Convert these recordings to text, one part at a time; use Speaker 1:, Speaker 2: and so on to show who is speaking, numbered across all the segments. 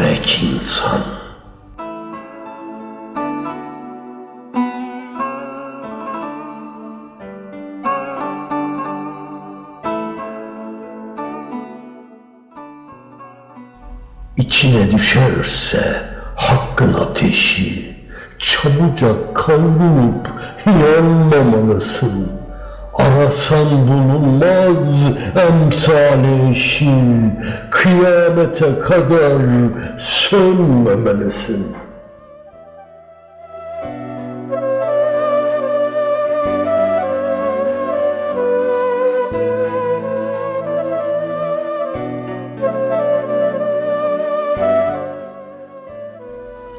Speaker 1: mübarek insan. İçine düşerse hakkın ateşi, çabucak kavrulup yanmamalısın. Arasan bulunmaz emsali eşi, kıyamete kadar sönmemelisin.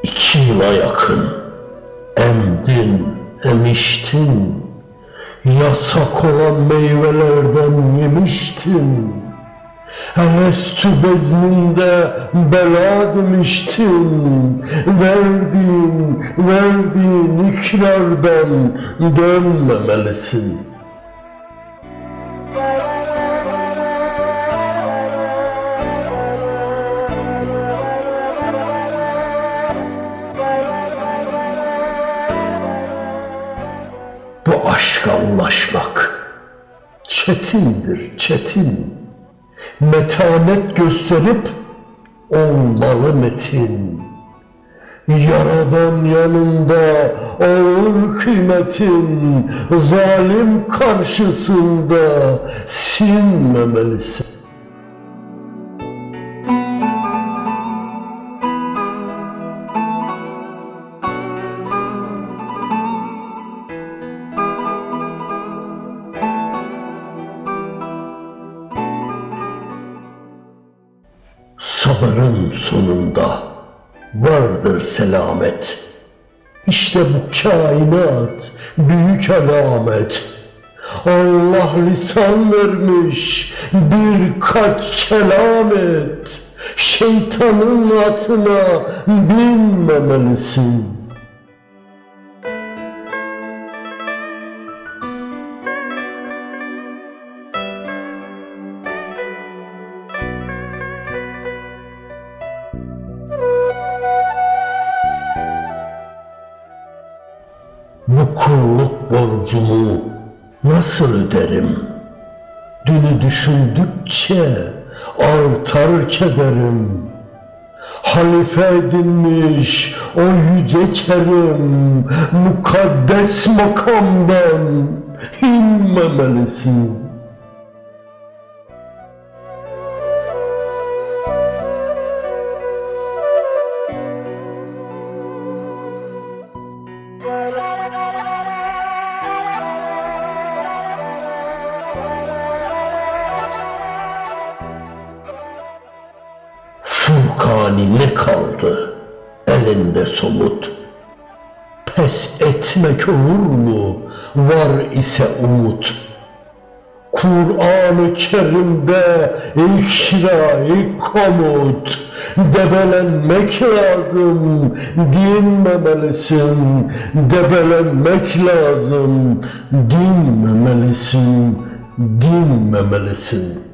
Speaker 1: İki yıla yakın emdin, emiştin. Yasak olan meyvelerden yemiştin. Elestü bezninde bela demiştin. Verdiğin, verdiğin ikrardan dönmemelisin. Aşka ulaşmak çetindir, çetin. Metanet gösterip olmalı metin. Yaradan yanında ağır kıymetin, zalim karşısında sinmemelisin. Sabırın sonunda vardır selamet. İşte bu kainat büyük alamet. Allah lisan vermiş birkaç kelam et. Şeytanın atına binmemelisin. Bu kulluk borcumu nasıl öderim? Dünü düşündükçe artar kederim. Halife edinmiş o yüce kerim, mukaddes makamdan inmemelisin. Furkani ne kaldı elinde somut? Pes etmek olur mu? Var ise umut. Kur'an-ı Kerim'de ikra-i komut. Debelenmek lazım, dinmemelisin. Debelenmek lazım, dinmemelisin, dinmemelisin.